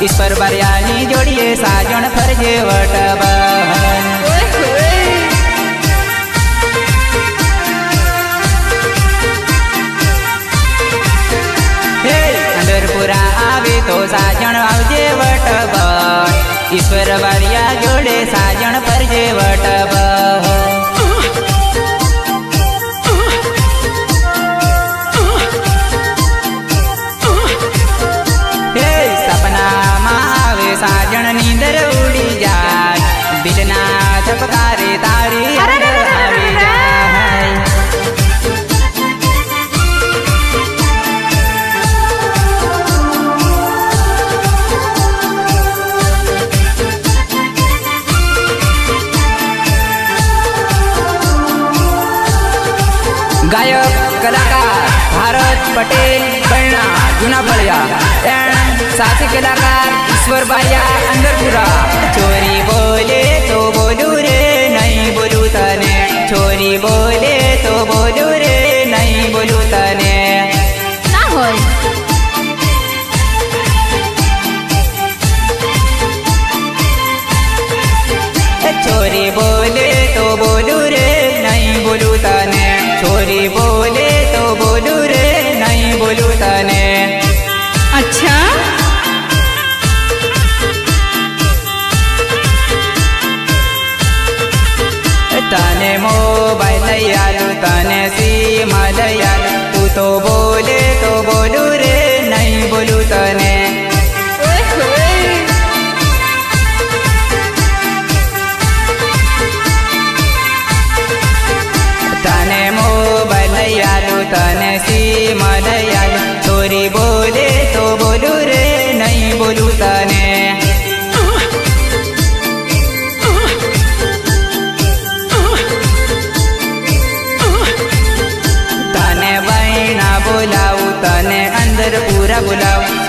ઈશ્વર બરિયાની જોડીએ સાજણ ફરજે વટબ આવે તો સાજણ આવજે વટ બહન ઈશ્વર વાળિયા જોડે સાજણ ફરજે વટ ગાયક કલાકાર ભારત પટેલ બરણા જૂના ફળિયા એન્ડ સાથી કલાકાર ઈશ્વર બારિયા અંદરપુરા ચોરી બોલે તો બોલું રે નહીં બોલું તને ચોરી બોલે તો બોલું રે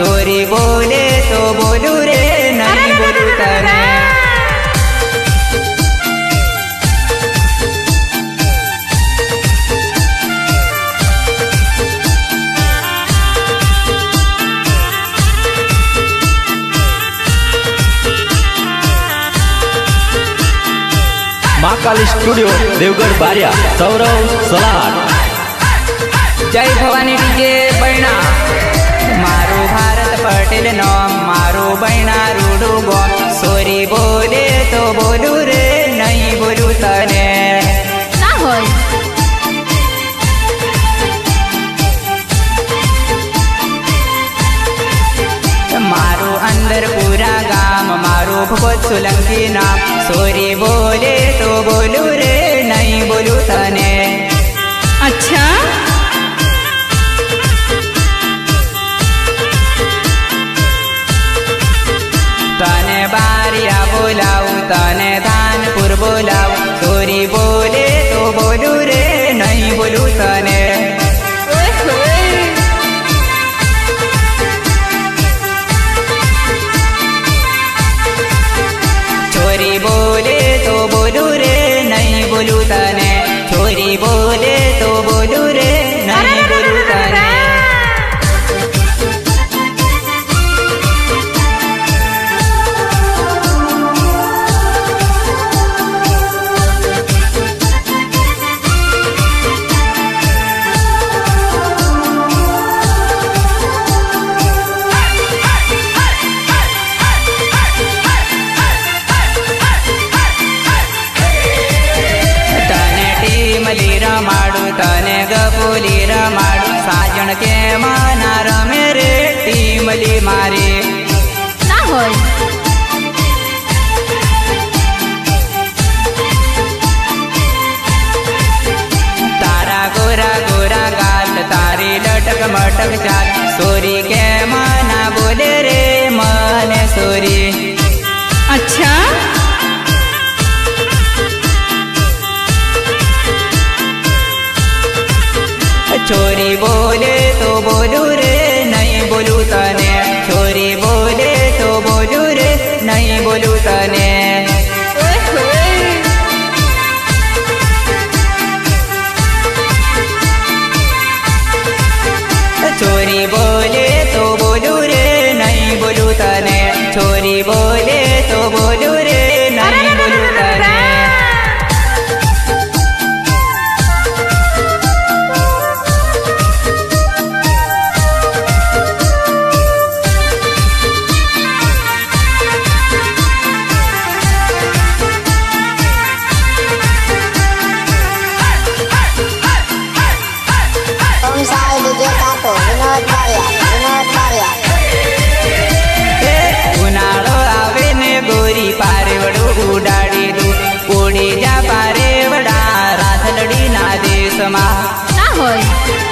ચોરી બોલે તો બોલું રે નહીં બોલું તને મહાકાલી સ્ટુડિયો દેવગઢ બારિયા સૌરવ સલાડ જય ભવાની ડીજે ભારત પટેલ નો મારું બૈણા રૂડું ગોમ સોરી બોલે તો બોલું રે નહીં બોલું તને. ના હોય. મારું અંદર પૂરા ગામ મારું ભગવત સોલંકી નામ. સોરી બોલે તો બોલું રે નહીં બોલું તને. love. ચાલ સોરી કે માના બોલે રે મને સોરી. અચ્છા. ચોરી બોલે તો બોલું হয়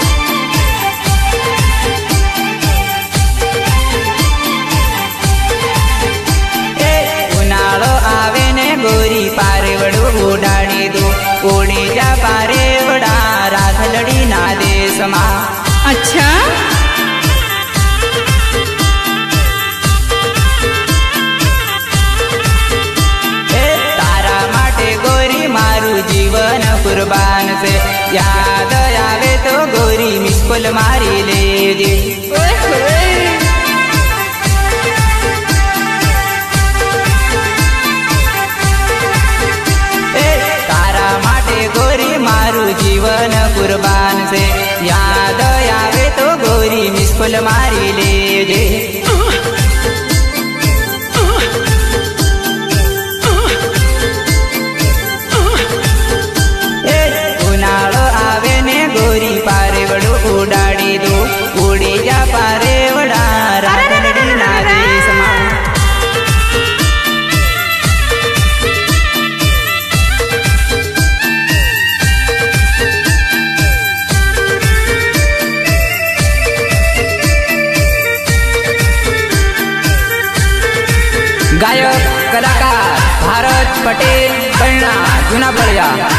ગાયક, કલાકાર ભારત પટેલ, બરણા જૂના બળિયા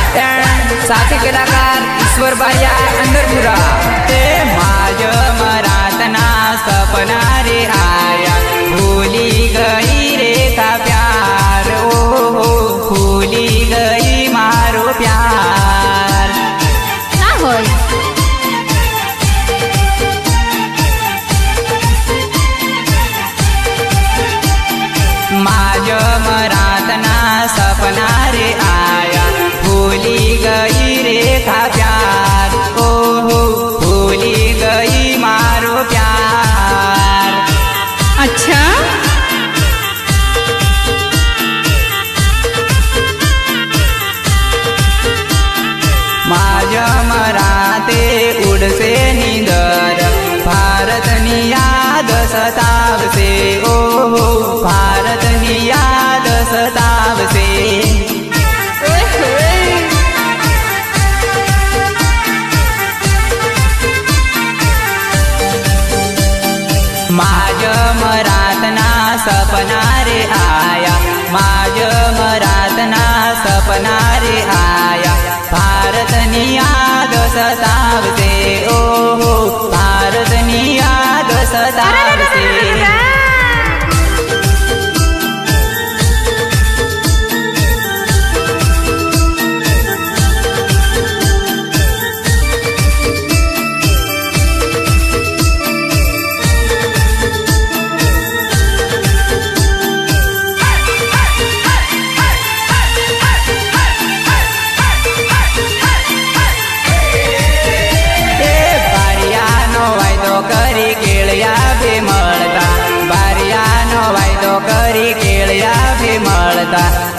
સાથે કલાકાર ઈશ્વર બારિયા અંદરપુરા. તે માજ મારા તના સપના રે આય.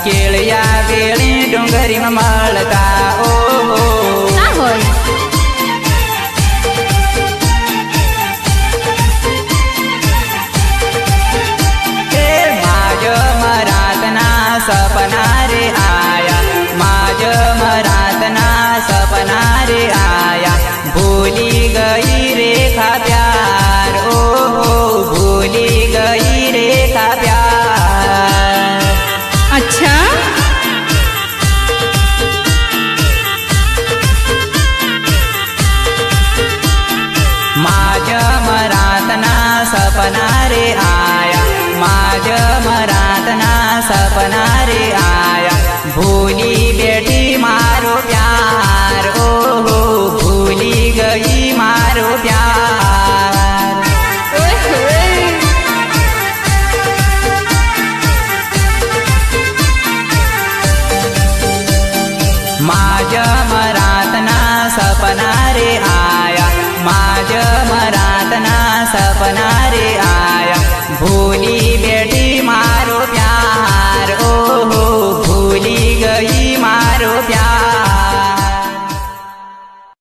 કેળિયા વેળી ડુંગરીમાં મળતા સપના રે આયા. માજ મરાતના સપના